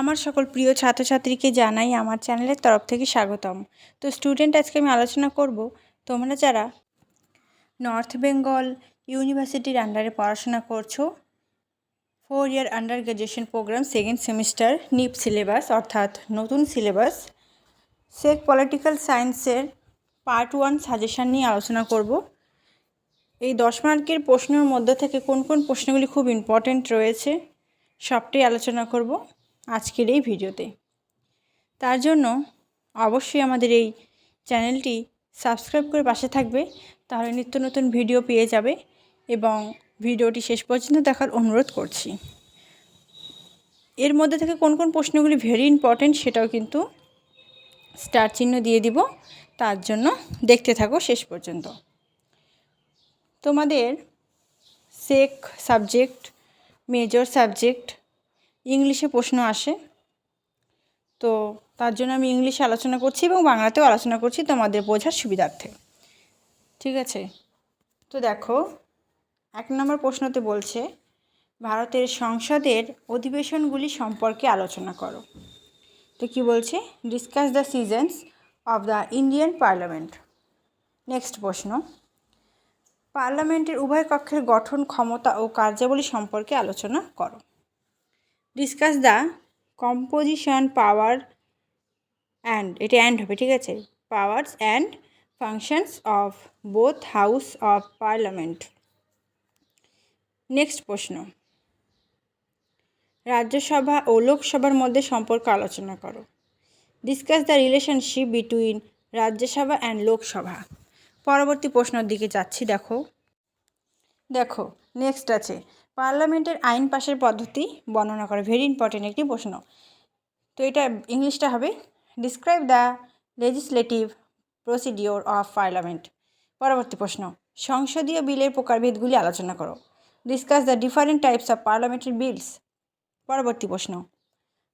আমার সকল প্রিয় ছাত্রছাত্রীকে জানাই আমার চ্যানেলের তরফ থেকে স্বাগতম। তো স্টুডেন্ট আজকে আমি আলোচনা করব, তোমরা যারা নর্থ বেঙ্গল ইউনিভার্সিটির আন্ডারে পড়াশোনা করছ four year under graduation programme second semester NEP syllabus অর্থাৎ নতুন সিলেবাস সেক পলিটিক্যাল সায়েন্সের পার্ট ওয়ান সাজেশান নিয়ে আলোচনা করব। এই দশ মার্কের প্রশ্নের মধ্যে থেকে কোন কোন প্রশ্নগুলি খুব ইম্পর্ট্যান্ট রয়েছে, সবটাই আলোচনা করব। আজকের এই ভিডিওতে। তার জন্য অবশ্যই আমাদের এই চ্যানেলটি সাবস্ক্রাইব করে পাশে থাকবে, তাহলে নিত্য নতুন ভিডিও পেয়ে যাবে এবং ভিডিওটি শেষ পর্যন্ত দেখার অনুরোধ করছি। এর মধ্যে থেকে কোন কোন প্রশ্নগুলি ভেরি ইম্পর্ট্যান্ট সেটাও কিন্তু স্টার চিহ্ন দিয়ে দিব, তার জন্য দেখতে থাকো শেষ পর্যন্ত। তোমাদের সেক সাবজেক্ট মেজর সাবজেক্ট ইংলিশে প্রশ্ন আসে। তো তার জন্য আমি ইংলিশে আলোচনা করছি এবং বাংলাতেও আলোচনা করছি তোমাদের বোঝার সুবিধার্থে। ঠিক আছে? তো দেখো, এক নম্বর প্রশ্নতে বলছে, ভারতের সংসদের অধিবেশনগুলি সম্পর্কে আলোচনা করো। তো কি বলছে? Discuss the sessions of the Indian parliament next প্রশ্ন, পার্লামেন্টের উভয় কক্ষের গঠন, ক্ষমতা ও কার্যাবলী সম্পর্কে আলোচনা করো। Discuss the composition power and এটা অ্যান্ড হবে, ঠিক আছে? Powers and functions of both house of parliament next প্রশ্ন. রাজ্যসভা ও লোকসভার মধ্যে সম্পর্ক আলোচনা করো। Discuss the relationship between Rajya Sabha and Lok Sabha. পরবর্তী প্রশ্নের দিকে যাচ্ছি, দেখো। দেখো নেক্সট আছে। পার্লামেন্টের আইন পাশের পদ্ধতি বর্ণনা করে। ভেরি ইম্পর্টেন্ট একটি প্রশ্ন। তো এটা ইংলিশটা হবে। Describe the legislative procedure of parliament পরবর্তী প্রশ্ন। সংসদীয় বিলের প্রকারভেদগুলি আলোচনা করো। Discuss the different types of parliamentary bills পরবর্তী প্রশ্ন।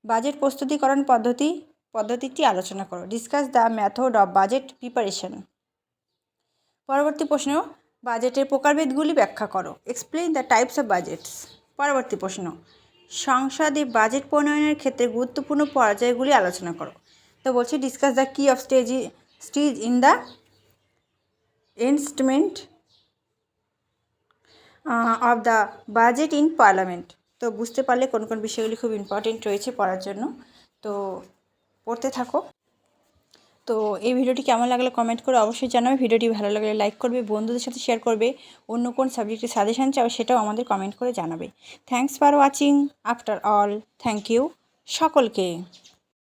বাজেট প্রস্তুতিকরণ পদ্ধতি, পদ্ধতিটি আলোচনা করো। Discuss the method of budget preparation পরবর্তী প্রশ্ন। বাজেটের প্রকারভেদগুলি ব্যাখ্যা করো। Explain the types of budgets পরবর্তী প্রশ্ন। সংসদে বাজেট প্রণয়নের ক্ষেত্রে গুরুত্বপূর্ণ পর্যায়গুলি আলোচনা করো। তো বলছি discuss the key of stage stage in the instrument of the budget in parliament তো বুঝতে পারলে কোন কোন বিষয়গুলি খুব ইম্পর্টেন্ট রয়েছে পড়ার জন্য। তো পড়তে থাকো। তো এই ভিডিওটি কেমন লাগল কমেন্ট করে অবশ্যই জানাবে। ভিডিওটি ভালো লাগলে লাইক করবে, বন্ধুদের সাথে শেয়ার করবে, অন্য কোন সাবজেক্টে সাজেশান চাও সেটাও আমাদের কমেন্ট করে জানাবে। Thanks for watching after all thank you সকলকে।